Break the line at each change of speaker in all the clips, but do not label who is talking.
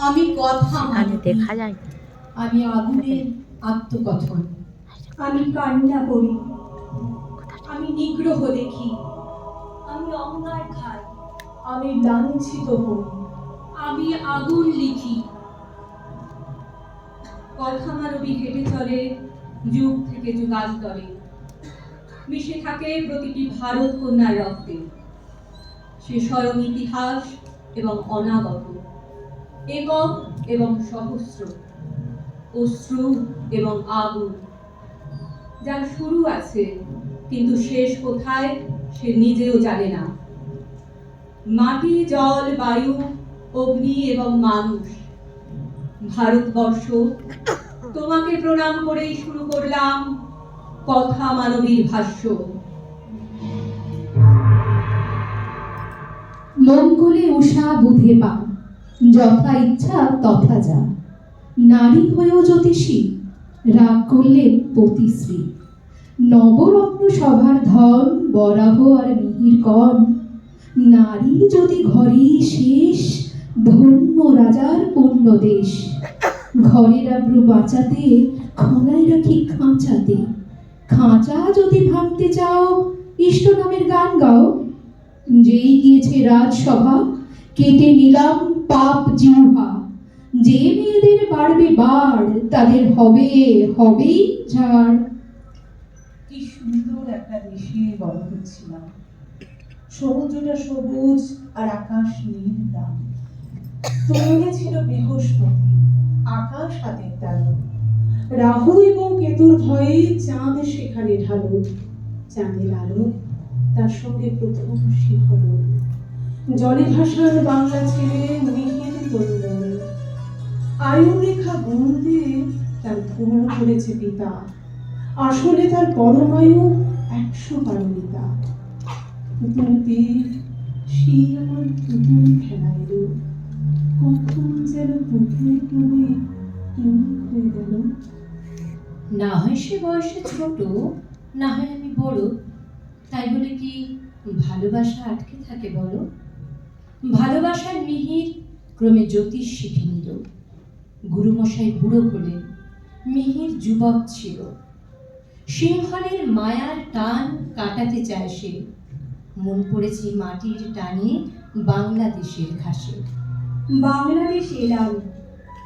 আমি কথা মানি।
দেখা যায়
আমি আগুনের আত্মকথন।
আমি কান্না করি।
আমি নিগ্রহ দেখি।
আমি অঙ্গার খাই।
আমি লাঞ্ছিত হই। আমি আগুন লিখি। কথা মানবী হেঁটে চলে যুগ থেকে যুগান্তরে মিশে থাকে প্রতিটি ভারত কন্যার রক্তে। সে স্বয়ং ইতিহাস এবং অনাগত। একক এবং সহস্র। অশ্রু এবং আগুন। যার শুরু আছে, কিন্তু শেষ কোথায়, সে নিজেও জানে না। মাটি, জল, বায়ু, অগ্নি এবং মানুষ। ভারতবর্ষ, তোমাকে প্রণাম করেই শুরু করলাম কথা মানবীর ভাষ্য।
মঙ্গলে উষা বুধে পা যথা ইচ্ছা তথা যা। নারী হয়েও জ্যোতিষী, রাগ করলে পতিশ্রী। নবরত্ন সভার ধন, বরাহ আর মিহির কন। নারী যদি ঘরে শেষ, ধন্য রাজার পূর্ণ দেশ। ঘরের আব্রু বাঁচাতে খোলায় রাখি খাঁচাতে। খাঁচা যদি ভাঙতে চাও, ইষ্ট নামের গান গাও। যেই গিয়েছে রাজসভা, কেটে নিলাম পাপ জিহ্বা। যে মেয়েদের বাড়বে বাড়, তাদের হবে, হবেই ঝাড়।
কি সুন্দর একটা দেশে বড় হচ্ছিলাম সমুদ্রটা সবুজ আর আকাশ নীল দাম তৈরি ছিল বৃহস্পতি, আকাশ হাতের তালু। রাহু এবং কেতুর ভয়ে চাঁদ সেখানে ঢালো। চাঁদের আলো তার সঙ্গে প্রথম শিখরণ জলে ভাসার বাংলা ছেলে মিহির তরুণ। আয়ু রেখা গুনতে তার ভুল করেছে পিতা। আসলে তার পরমায়ু একশো আমার পুতুল খেলাইল। যেন গেল।
না হয় সে বয়সে ছোট, না হয় আমি বড়। তাই বলে কি ভালোবাসা আটকে থাকে বলো? ভালোবাসার মিহির ক্রমে জ্যোতিষ শিখে নিল। গুরুমশাই বুড়ো হলেন, মিহির যুবক ছিল। সিংহলের মায়ার টান কাটাতে চায় সে। মন পড়েছে মাটির টানে বাংলাদেশের ঘাসে।
বাংলাদেশ এলাম,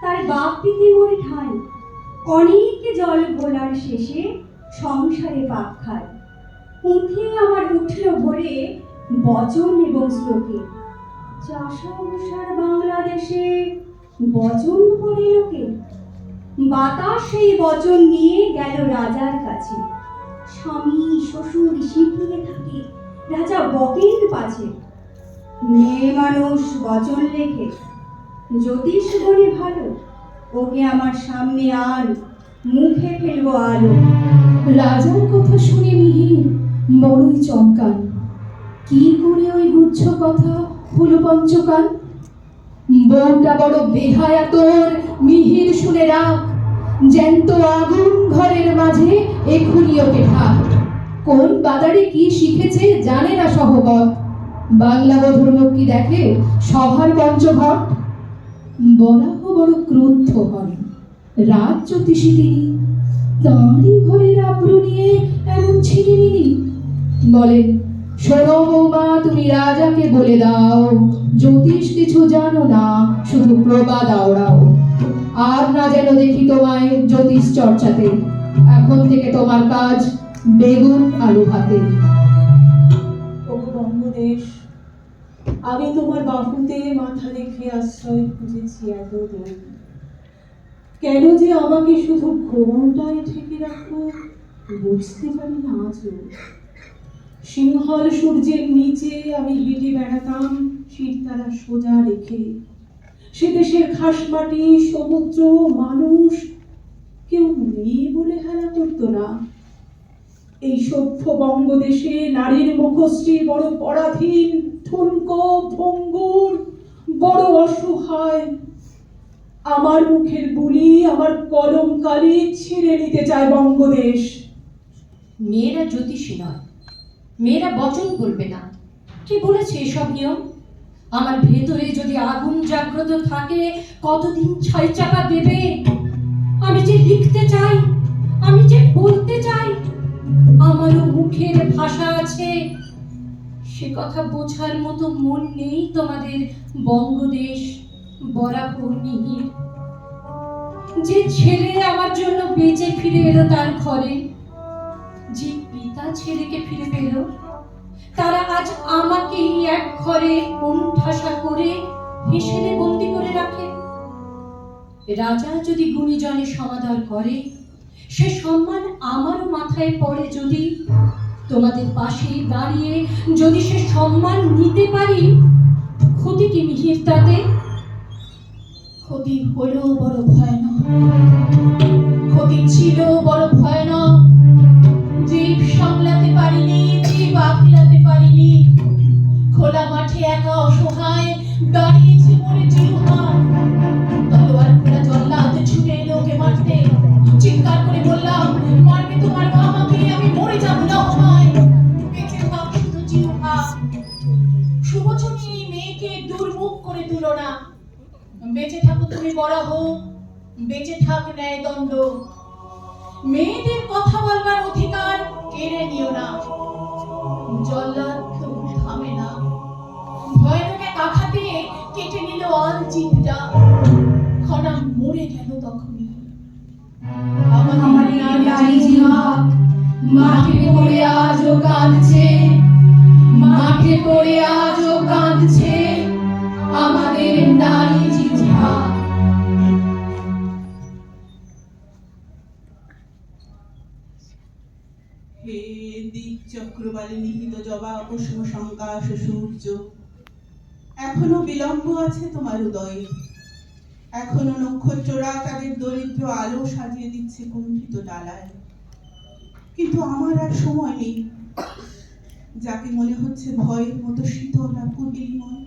তার বাপ পিতে মরে ঠাই অনেক জল ভোলার শেষে সংসারে পাক খায়। পুঁথে আমার উঠল ভরে বচন এবং শ্লোকে। চাষাভূষার বাংলাদেশে বচন পড়ে লোকে। বাতাস সেই বচন নিয়ে গেল রাজার কাছে। স্বামী, শ্বশুর শিখিয়ে থাকে, রাজা বকেন পাছে। মেয়ে মানুষ বচন লেখে, জ্যোতিষ গণে ভালো, ওকে আমার সামনে আন, মুখে ফেলব আলো।
রাজার কথা শুনে মিহির বড়ই চমকান কি করে ওই গুচ্ছ কথা হলো পঞ্চকান বউটা বড় বেহায়া তোর, মিহির শুনে রাখ জ্যান্ত আগুন ঘরের মাঝে এখুনি ওকে ঢাক। কোন বাজারে কি শিখেছে জানে না সহবত। বাংলা বধুর কি দেখে সভার পঞ্চঘট? বরাহ বড় ক্রুদ্ধ হন রাজ জ্যোতিষী তিনি। তাঁরই ঘরের আব্রু নিয়ে এমন ছিনিমিনি। বলেন শোনো বৌমা, তুমি রাজাকে বলে দাও, জ্যোতিষ কিছু জানো না, শুধু প্রবাদ আওড়াও। আর না যেন দেখি তোমায় জ্যোতিষ চর্চাতে, এখন থেকে তোমার কাজ বেগুন আলু ভাতে।
আমি তোমার বাহুতে মাথা রেখে আশ্রয় খুঁজেছি এতদিন। কেন যে আমাকে শুধু ভ্রমণটাই ঠেকে রাখো, বুঝতে পারি না আজও। সিংহল সূর্যের নিচে আমি হেঁটে বেড়াতাম শিরতারা সোজা রেখে। সে দেশের খাস মাটি, সমুদ্র, মানুষ, কেউ মেয়ে বলে হেলা করতো না। এই সভ্য বঙ্গদেশে নারীর মুখশ্রী বড় পরাধীন, ঠুনকো, ভঙ্গুর, বড় অসহায়। আমার মুখের বুলি আমার কলম কালি ছিঁড়ে নিতে চায় বঙ্গদেশ।
মেয়েরা জ্যোতিষী নয় মেয়েরা বচন বলবে না। কে বলেছে এসব নিয়ম?
আমার ভেতরে যদি আগুন জাগ্রত থাকে, কতদিন ছয় চাপা দেবে? আমি যে লিখতে চাই, আমি যে বলতে চাই, আমারও মুখের ভাষা আছে। সে কথা বোঝার মতো মন নেই তোমাদের বঙ্গদেশ, বরাবর মিহির। যে ছেলে আমার জন্য বেঁচে ফিরে এলো তার ঘরে, যে পিতা ছেলেকে ফিরে পেল। তারা আজ আমাকেই এক ঘরে কোণঠাসা করে হেসেলে বন্দি করে রাখে। রাজা যদি গুণীজনে সমাদর করে, সে সম্মান আমারও মাথায় পড়ে যদি তোমাদের পাশে দাঁড়িয়ে যদি সে সম্মান নিতে পারি, ক্ষতি কি মিহির তাতে?
ক্ষতি হলেও বড় ভয়ানক মাঠে পড়ে আজও কাঁদছে, মাঠে পড়ে আজও কাঁদছে আমাদের নারী
দিক চক্রবালে নিহিত জবা, কুসুম সংকাশ সূর্য, এখনও বিলম্ব আছে তোমার উদয়ে। এখনও নক্ষত্ররা তাদের দরিদ্র আলো সাজিয়ে দিচ্ছে কুণ্ঠিত ডালায়। কিন্তু আমার আর সময় নেই। যাকে মনে হচ্ছে ভয়ের মতো শীতল আর কুটিলময়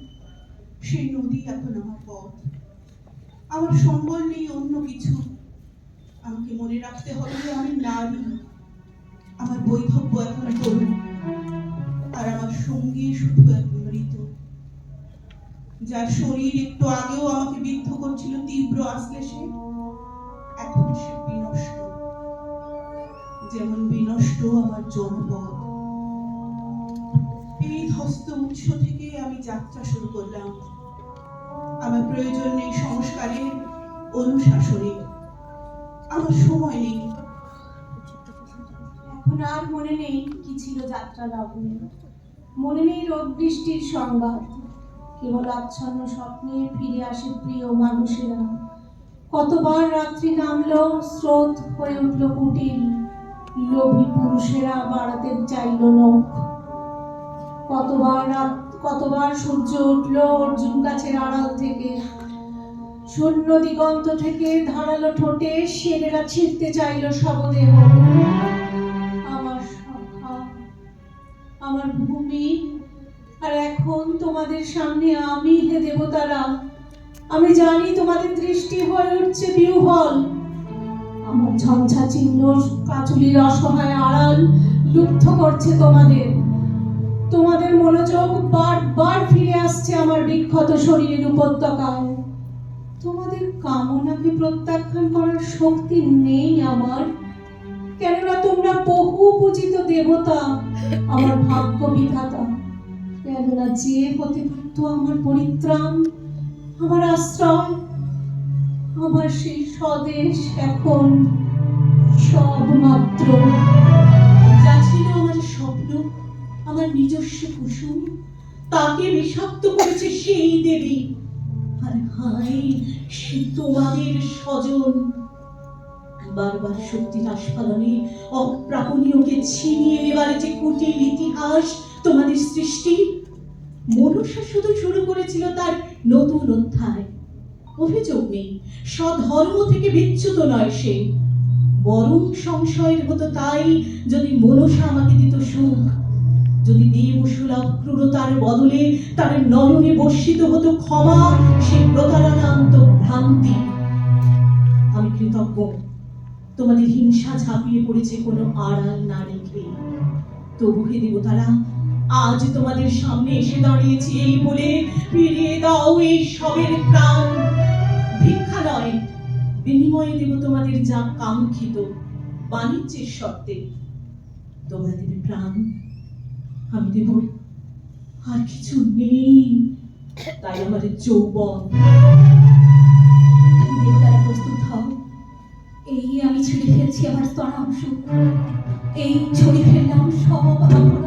সেই নদী এখন আমার পথ। আমার সম্বল নেই অন্য কিছু। আমাকে মনে রাখতে হবে যে আমি নারী। আমার বৈধব্য এখন তরুণ। আর আমার সঙ্গী শুধু এখন মৃত। যার শরীর একটু আগেও আমাকে বিদ্ধ করছিল তীব্র আশ্লেষে, এখন সে বিনষ্ট। যেমন বিনষ্ট আমার জনপদ এই ধস্ত উৎস থেকে আমি যাত্রা শুরু করলাম। আমার প্রয়োজন নেই সংস্কারের অনুশাসনের আমার সময় নেই।
এখন আর মনে নেই কি ছিল যাত্রা লাবণী মনে নেই রোদ বৃষ্টির সংবাদ। কেবল আচ্ছন্ন স্বপ্নে ফিরে আসে প্রিয় মানুষেরা। কতবার রাত্রি নামলো, স্রোত হয়ে উঠল কুটিল। লোভী পুরুষেরা বাড়াতে চাইল নখ। কতবার রাত, কতবার সূর্য উঠল অর্জুন গাছের আড়াল থেকে। শূন্য দিগন্ত থেকে ধারালো ঠোঁটে শেরেরা ছিঁড়তে চাইল শবদেহ। আমার আমার ভূমি, আর এখন তোমাদের সামনে আমি হে দেবতারা। আমি জানি তোমাদের দৃষ্টি হয়ে উঠছে বিহ্বল আমার ঝঞ্ঝা চিহ্ন কাচুলির অসহায় আড়াল লুপ্ত করছে তোমাদের। তোমাদের মনোযোগ বারবার ফিরে আসছে আমার বিক্ষত শরীরের উপত্যকায়। তোমাদের কামনাকে প্রত্যাখ্যান করার শক্তি নেই আমার। কেননা তোমরা বহু পূজিত দেবতা, আমার ভাগ্য বিধাতা। কেননা যে হতে পারতো আমার পরিত্রাণ, আমার আশ্রয় আমার সেই স্বদেশ এখন সব মাত্র
যা ছিল আমার স্বপ্ন, আমার নিজস্ব কুসুম, তাকে বিষাক্ত করেছে সেই দেবী। আর হায়, সে তোমাদের স্বজন। বারবার শক্তি আস্ফালনে অপ্রাপণীয়কে ছিনিয়ে নেবার যে কুটির ইতিহাস তোমাদের সৃষ্টি, মনুষ্য শুধু শুরু করেছিল তার নতুন অধ্যায়। অভিযোগ নেই। স্বধর্ম থেকে বিচ্যুত নয় সে। বরং সংশয়ের হতো তাই যদি মনসা আমাকে দিত সুখ, যদি দেব সুলভ ক্রূরতার বদলে তার নয়নে বর্ষিত হতো ক্ষমা সে প্রতারণান্ত ভ্রান্তি আমি কৃতজ্ঞ। তোমাদের হিংসা ঝাঁপিয়ে পড়েছে কোনো আড়াল না রেখে। তবু হে দেবতারা
আজ তোমাদের সামনে এসে দাঁড়িয়েছি এই বলে ফিরিয়ে দাও এই সবের প্রাণ। ভিক্ষা নয়, বিনিময়ে দেব তোমাদের যা কাঙ্ক্ষিত বাণিজ্যের শর্তে। তোমরা দেবে প্রাণ, আমি দেব আর কিছু নেই। তাই আমাদের যৌবন।
প্রস্তুত হও। এই আমি ছিঁড়ে ফেলছি আমার স্তরাংশ এই ছড়ি ফেললাম সব আবরণ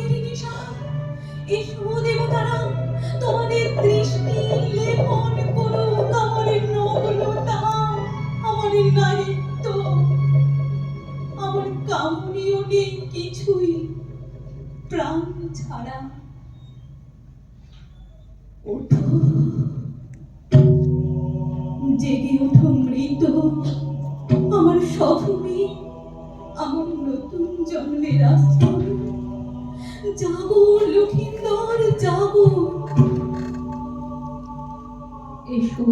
ওঠো জেগে ওঠো মৃত আমার আমার নতুন জন্মের আশ্রয়। যাব লক্ষিন্দর যাব।
এসো।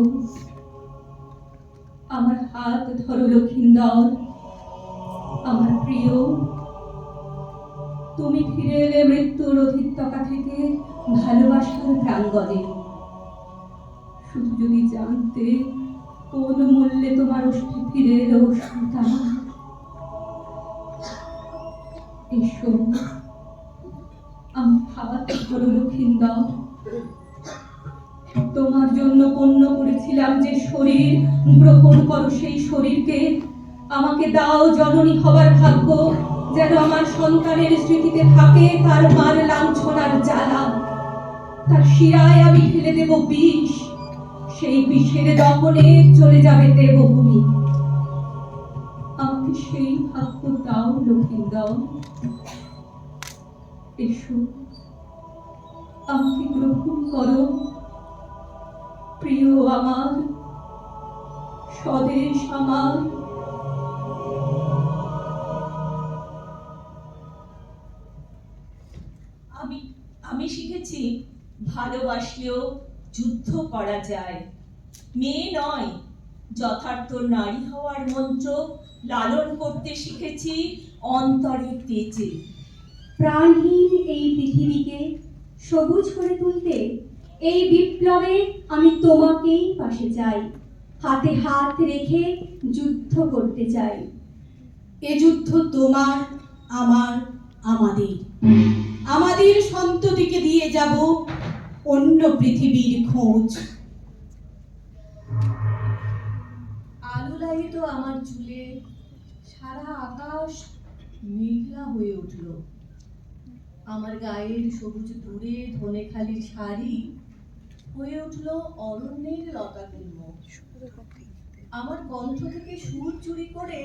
আমার হাত ধরো লক্ষিন্দর। আমার প্রিয় তুমি ফিরে এলে মৃত্যুর অধিত্যকা থেকে ভালোবাসার প্রাঙ্গণে শুধু যদি জানতে কোন মূল্যে তোমার অস্থি ফিরে এলো, সুতা। এসো। আমার তোমার জন্য পণ্য করেছিলাম যে শরীর। গ্রহণ করো সেই শরীরকে। আমাকে দাও জননী হবার ভাগ্য। যেন আমার সন্তানের স্মৃতিতে থাকে তার মার লাঞ্ছনার জ্বালা। তার শিরায় আমি ফেলে দেব বিষ। সেই বিষের দহনে চলে যাবে দেবভূমি। আমাকে সেই ভাগ্য দাও লক্ষিন্দর এসো, আমাকে গ্রহণ করো। প্রিয় আমার, স্বদেশ আমার
ভালোবাসলেও যুদ্ধ করা যায়। মেয়ে নয় যথার্থ নারী হওয়ার মন্ত্র লালন করতে শিখেছি অন্তরের তেজে।
প্রাণহীন এই পৃথিবীকে সবুজ করে তুলতে এই বিপ্লবে আমি তোমাকেই পাশে চাই। হাতে হাত রেখে যুদ্ধ করতে চাই।
এ যুদ্ধ তোমার আমার আমাদের। আমাদের সন্ততিকে দিয়ে যাব অন্য পৃথিবীর খোঁজ।
আমার চুলে, সারা আকাশ মেঘলা হয়ে উঠল। আমার গায়ের সবুজ দূরে ধনেখালির শাড়ি হয়ে উঠল অরণ্যের লতাগুল্ম আমার কণ্ঠ থেকে সুর চুরি করে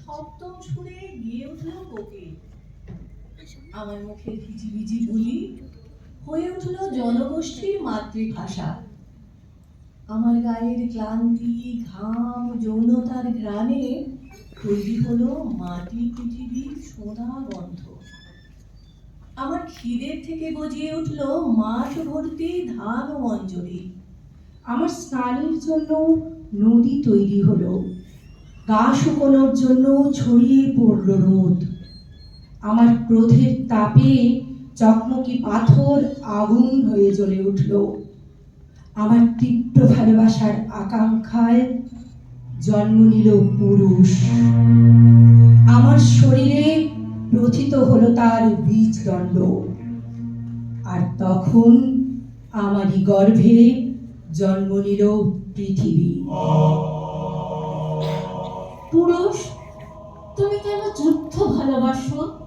সপ্তম সুরে গিয়ে উঠল কোকে। আমার মুখে ভিজি ভিজি বলি হয়ে উঠল জনগোষ্ঠীর মাতৃভাষা। আমার গায়ের ক্লান্তি, ঘাম, যৌনতার গ্রানে তৈরি হলো মাটি পৃথিবীর সোনা গন্ধ। আমার খিদের থেকে গজিয়ে উঠল মাঠ ভর্তি ধান ও অঞ্জলি।
আমার স্নানের জন্য নদী তৈরি হলো। গা শুকোনোর জন্য ছড়িয়ে পড়ল রোদ। আমার ক্রোধের তাপে চকমকি পাথর আগুন হয়ে জ্বলে উঠল। আমার তীব্র ভালোবাসার আকাঙ্ক্ষায় জন্ম নিল পুরুষ। আমার শরীরে প্রথিত হলো তার বীজদণ্ড। আর তখন আমারই গর্ভে জন্ম নিল পৃথিবী।
পুরুষ, তুমি কেন যুদ্ধ ভালোবাসো?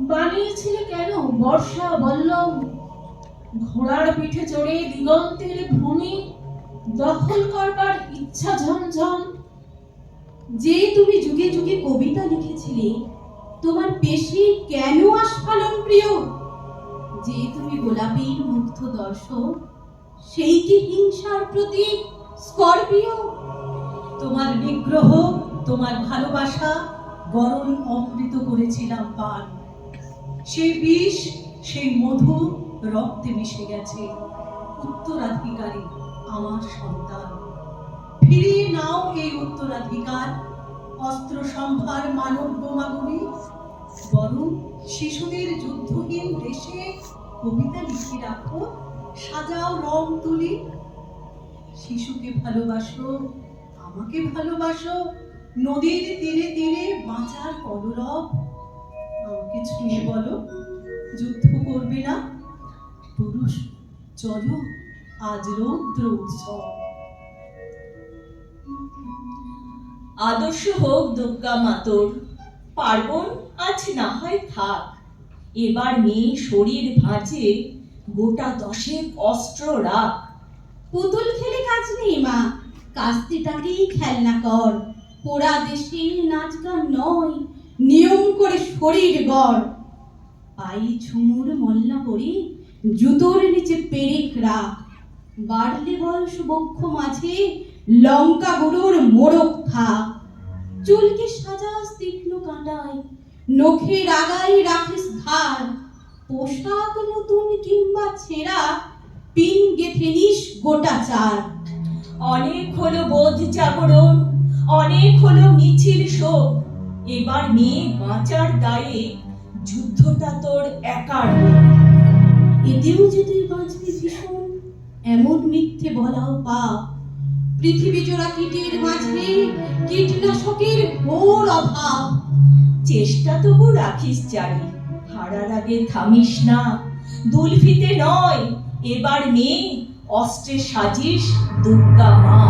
বানিয়েছিলে কেন? বর্ষা বল্লভ ঘোড়ার পিঠে চড়ে দিগন্তের ভূমি দখল করবার ইচ্ছা ঝমঝম।
যে তুমি যুগে যুগে কবিতা লিখেছিলে, তোমার পেশি কেন আস্ফালন প্রিয়? যে তুমি গোলাপীর মুগ্ধ দর্শক,
সেই কি হিংসার প্রতীক, স্করপিও?
তোমার নিগ্রহ তোমার ভালোবাসা গরল অমৃত করেছিলাম পান। সেই বিষ, সেই মধু রক্তে মিশে গেছে। উত্তরাধিকারী, আমার সন্তান। ফিরিয়ে নাও এই উত্তরাধিকার। অস্ত্র সম্ভার মানব বোমাগুলি, বরং শিশুদের যুদ্ধহীন দেশে কবিতা লিখে রাখো, সাজাও রং তুলি। শিশুকে ভালোবাসো, আমাকে ভালোবাসো, নদীর তীরে তীরে বাঁচার কলরব। আমাকে ছুঁয়ে বলো? যুদ্ধ করবে না? পুরুষ, চলো, আজ রৌদ্র
আদর্শ হোক দুর্গা মাতর, পার্বণ আজ না হয় থাক। এবার মেয়ে শরীর ভাঁজে গোটা দশেক অস্ত্র রাখ।
পুতুল খেলে কাজ নেই, মা। কাস্তিটাকেই খেলনা কর। পোড়া দেশে নাচ গান নয়। নিয়ম করে শরীর গড়। পাই ঝুমুর মল্লা পরে, জুতোর নিচে পেরেক রাখ। বাড়লে বয়স বক্ষ মাঝে, লঙ্কা গুঁড়োর মোড়ক থাক। চুলকে সাজাস তীক্ষ্ণ কাঁটায়, নখের আগায় রাখিস ধার। পোশাক নতুন কিংবা ছেঁড়া, পিন গেথে নিস গোটা চার।
অনেক হলো বোধ জাগরণ, অনেক হলো মিছিল শোক। এবার মেয়ে বাঁচার দায়ে যুদ্ধটা তোর একার।
এতেও যে তুই বাঁচবি ভীষণ, এমন মিথ্যে বলাও পাপ। পৃথিবী জোড়া কীটের মাঝে কীটনাশকের ঘোর অভাব।
চেষ্টা তবু রাখিস জারি হারার আগে থামিস না। দুলফিতে নয়, এবার মেয়ে অস্ত্রে সাজিস দুর্গা মা।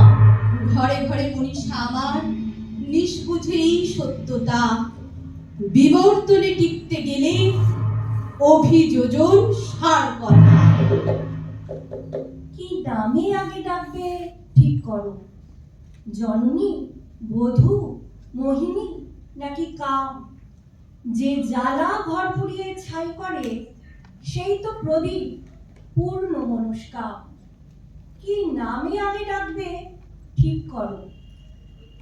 ঘরে ঘরে মনীষা আমার নিষ্বুঝে এই সত্যতা। বিবর্তনে টিকতে গেলে অভিযোজন সার কথা।
কি নামে আগে ডাকবে? ঠিক করো। জননী, বধূ, মোহিনী নাকি কাম? যে জ্বালা ঘর পুড়িয়ে ছাই করে, সেই তো প্রদীপ, পূর্ণ মনস্কাম। কি নামে আগে ডাকবে? ঠিক করো।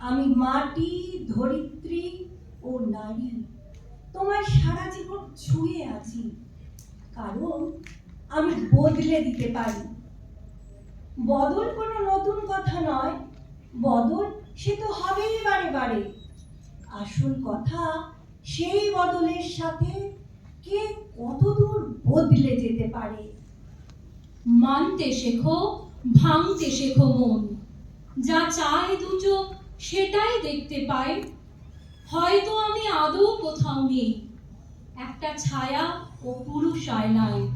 আমি মাটি, ধরিত্রী ও নারী। তোমার সারা জীবন ছুঁয়ে আছি। কারণ আমি বদলে দিতে পারি। বদল কোনো নতুন কথা নয়। বদল সে তো হবেই বারে বারে। আসল কথা, সেই বদলের সাথে কে কতদূর বদলে যেতে পারে?
মানতে শেখো, ভাঙতে শেখো মন। যা চায় দু চোখ সেটাই দেখতে পাই। হয়তো আমি আদৌ কোথাও নেই। একটা ছায়া ও পুরুষ আয়নায়।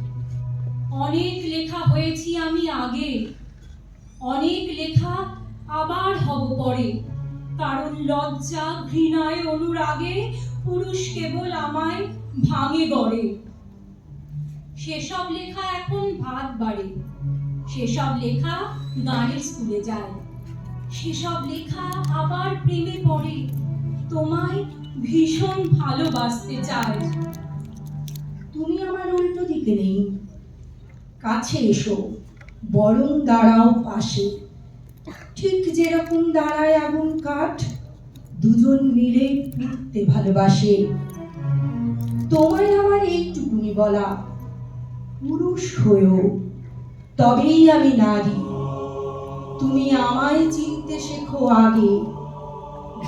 অনেক লেখা হয়েছি আমি আগে। অনেক লেখা আবার হব পরে। কারণ লজ্জা, ঘৃণায়, অনুরাগে পুরুষ কেবল আমায় ভাঙে গড়ে। সেসব লেখা এখন ভাত বাড়ে। সেসব লেখা গানের স্কুলে যায়। সেসব লেখা আবার প্রেমে পড়ে। তোমায় ভীষণ ভালোবাসতে চায়
তুমি আমার উল্টো দিকে নেই। কাছে এসো, বরং দাঁড়াও পাশে। ঠিক যেরকম দাঁড়ায় আগুন কাঠ, দুজন মিলে পুড়তে ভালোবাসে। তোমায় আমার এইটুকুনি বলা পুরুষ হয়েও, তবেই আমি নারী। তুমি আমায় চিনতে শেখো আগে,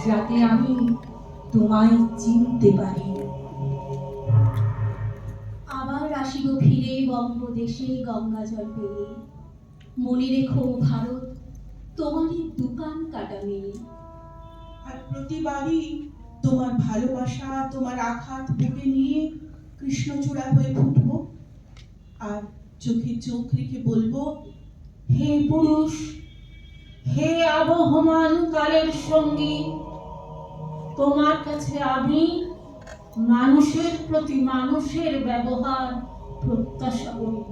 যাতে আমি তোমায় চিনতে পারি।
আবার আসিব ফিরে বঙ্গদেশে গঙ্গা জল পেয়ে। মনে রেখো ভারত, তোমারই দোকান কাটা মেয়ে।
আর প্রতিবারই তোমার ভালোবাসা, তোমার আঘাত বুকে নিয়ে কৃষ্ণচূড়া হয়ে ফুটবো। আর চোখে চোখ রেখে বলব,
হে পুরুষ হে আবহমান কালের সঙ্গী, তোমার কাছে আমি মানুষের প্রতি মানুষের ব্যবহার প্রত্যাশা করি।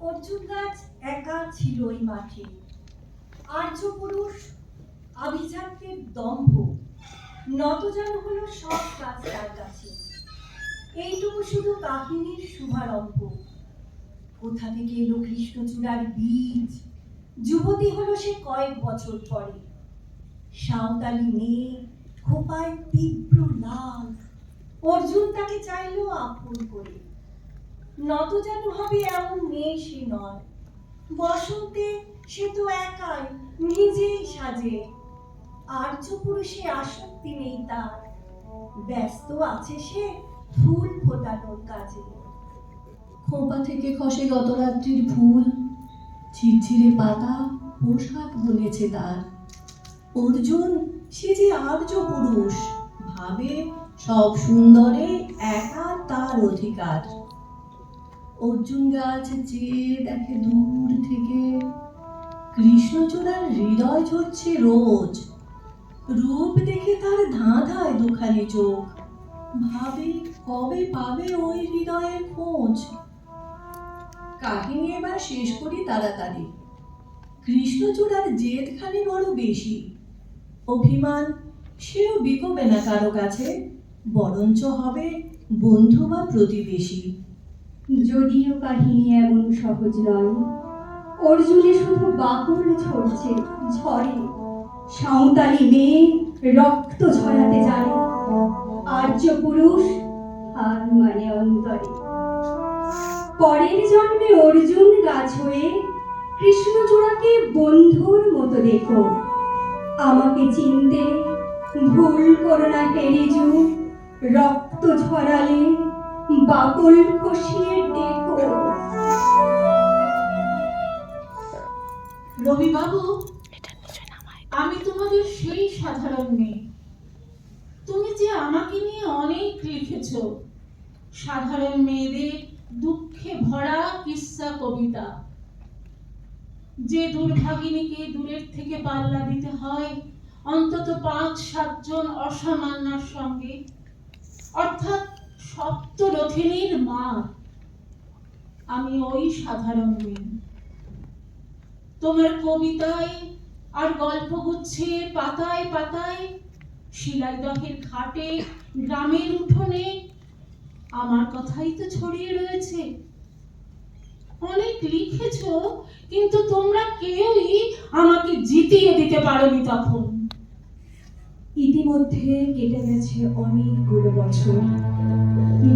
অর্জুন গাছ একা ছিল ওই মাঠে। আর্য পুরুষ আভিজাত্যের দম্ভ। নতজান হলো সব কাজ তার কাছে। এইটুকু শুধু কাহিনীর শুভারম্ভ।
কোথা থেকে এলো কৃষ্ণচূড়ার বীজ? যুবতী হলো সে কয়েক বছর পরে। সাঁওতালি মেয়ে, খোপায় তীব্র লাল। অর্জুন তাকে চাইলো আপন করে। নত যেন হবে এমন মেয়ে সে নয়। বসন্তে সে তো একাই নিজেই সাজে। আর্য পুরুষে আসক্তি নেই তার। ব্যস্ত আছে সে ফুল ফোটানোর কাজে।
খোপা থেকে খসে গত রাত্রির ফুল। ঝিরঝিরে পাতা পোশাক বলেছে তার। অর্জুন, সে যে আর্য পুরুষ, ভাবে সব সুন্দরে একা তার অধিকার। অর্জুন গাছ চেয়ে দেখে দূর থেকে, কৃষ্ণচূড়ার হৃদয় ঝরছে রোজ। রূপ দেখে তার ধাঁধায় দুখানি চোখ। ভাবে কবে পাবে ওই হৃদয়ের খোঁজ? কাহিনী এবার শেষ করি তাড়াতাড়ি। কৃষ্ণচূড়ার জেদখানি বড় বেশি। অভিমান, সেও বিকবে না কারও কাছে, বরঞ্চ হবে বন্ধু বা প্রতিবেশী।
যদিও কাহিনী এমন সহজ নয়, অর্জুনে শুধু বাকল ঝরছে ঝরে সাঁওতালি মেয়ে রক্ত ঝরাতে জানে। আর্য পুরুষ আর মানে অন্তরে। পরের জন্মে অর্জুন গাছ হয়ে কৃষ্ণচূড়াকে বন্ধুর মতো দেখো। আমাকে চিনতে ভুল করো না হেরিজু রক্ত ঝরালে বাকল খসিয়ে ডেকো
রবিবাবু আমি তোমাদের সেই সাধারণ মেয়ে। তুমি যে আমাকে নিয়ে অনেক লিখেছ। সাধারণ মেয়েদের দুঃখে ভরা কিস্সা কবিতা। যে দুর্ভাগিনীকে দূরের থেকে পাল্লা দিতে হয়, অন্তত পাঁচ, সাতজন অসামান্যার সঙ্গে, অর্থাৎ সপ্তরথিনীর মা। আমি ওই সাধারণ মেয়ে। তোমার কবিতায় আর গল্পগুচ্ছে পাতায় পাতায় শিলাইদহের ঘাটে গ্রামের উঠোনে আমার কথাই তো ছড়িয়ে রয়েছে। অনেক লিখেছ, কিন্তু তোমরা কেউই আমাকে জিতিয়ে দিতে পারোনি তখন।
ইতিমধ্যে কেটে গেছে অনেকগুলো বছর।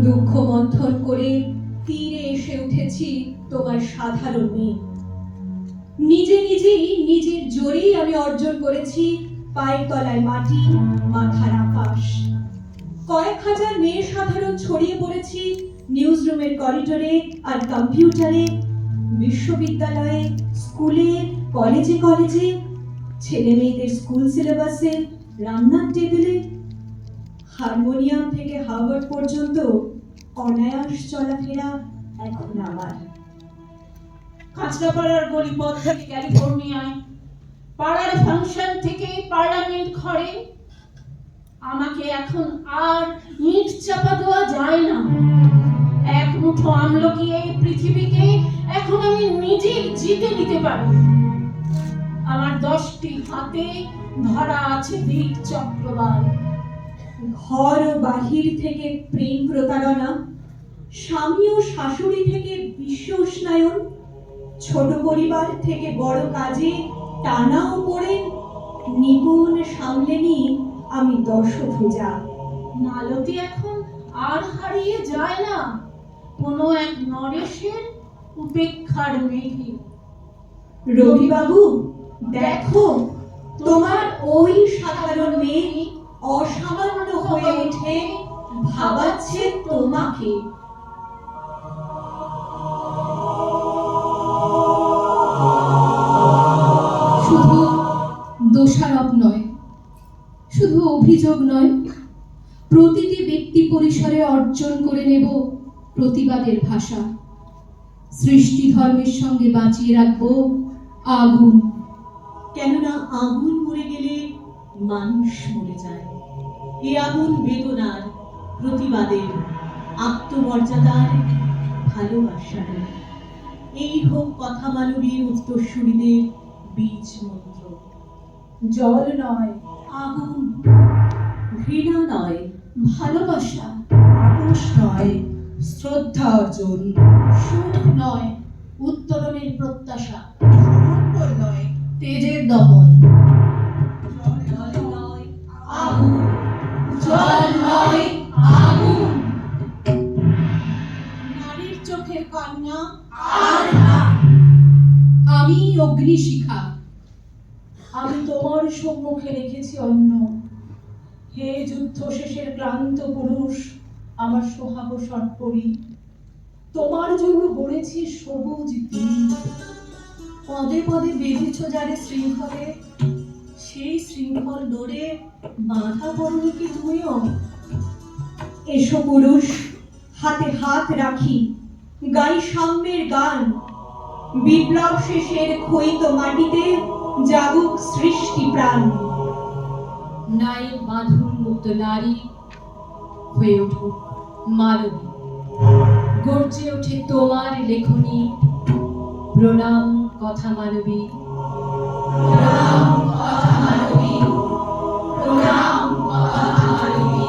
দুঃখ মন্থন করে তীরে এসে উঠেছি তোমার সাধারণ মেয়ে। নিজে নিজেই নিজের জোরেই আমি অর্জন করেছি পায়ের তলায় মাটি, মাথার আকাশ। কয়েক হাজার মেয়ে সাধারণ ছড়িয়ে পড়েছি নিউজ রুমের করিডোরে আর কম্পিউটারে, বিশ্ববিদ্যালয়ে, স্কুলে, কলেজে কলেজে ছেলে মেয়েদের স্কুল সিলেবাসে, রান্নার টেবিলে, হারমোনিয়াম থেকে হার্ভার্ড পর্যন্ত অনায়াস চলাফেরা এখন আমার।
কাঁচরাপাড়ার গলিপথ থেকে ক্যালিফোর্নিয়ায়, পাড়ার ফাংশন থেকে পার্লামেন্ট ঘরে আমাকে এখন আর ইট চাপা দেওয়া যায় না। এক মুঠো আমলকি এই পৃথিবীকে এখন আমি নিজেই জিতে নিতে পারি। আমার দশটি হাতে ধরা আছে দিক চক্রবাল
ঘর বাহির থেকে প্রেম প্রতারণা, স্বামী ও শাশুড়ি থেকে বিশ্ব উষ্ণায়ন, ছোট পরিবার থেকে বড় কাজে টানা পড়ে নিপুণ সামলে নিই আমি দশভুজা
মালতী এখন আর হারিয়ে যায় না। কোনো এক নরেশের উপেক্ষার মেঘে।
রবিবাবু দেখো তোমার ওই সাধারণ মেয়ে অসামান্য হয়ে ওঠে। ভাবাচ্ছে তোমাকে।
শুধু অভিযোগ নয় প্রতিটি ব্যক্তি পরিসরে অর্জন করে নেব প্রতিবাদের ভাষা। সৃষ্টি ধর্মের সঙ্গে বাঁচিয়ে রাখব আগুন।
কেননা আগুন মরে গেলে মানুষ মরে যায়। এ আগুন বেদনার প্রতিবাদের আত্মমর্যাদার ভালোবাসার এই হোক কথা মানবীর উত্তরসূরিদের বীজ মন্ত্র।
জল নয়
আগুন
ঘৃণা নয়,
ভালোবাসা
আপোষ নয় শ্রদ্ধা অর্জন।
সুখ নয়,
উত্তরণের প্রত্যাশা।
নয়,
তেজের আগুন
নারীর চোখের কান্না
আমি অগ্নিশিখা।
সম্মুখে রেখেছি অন্য হে যুদ্ধ শেষের ক্লান্ত পুরুষ, আমার সোহাগ সটপরি তোমার জন্য গড়েছি সবুজ পদে পদে বেঁধেছ যারে শৃঙ্খলে, সেই শৃঙ্খল দৌড়ে বাঁধা পড়নি কি তুমিও?
এসো পুরুষ, হাতে হাত রাখি, গাই সাম্যের গান। বিপ্লব শেষের ক্ষয়িত মাটিতে জাগুক সৃষ্টি প্রাণ।
নায়ের মাধুর মুক্ত নারী হয়ে উঠুক মানবী গর্জে ওঠে তোমার লেখনী, প্রণাম কথা মানবী প্রণাম কথা মানবী প্রণাম কথা মানবী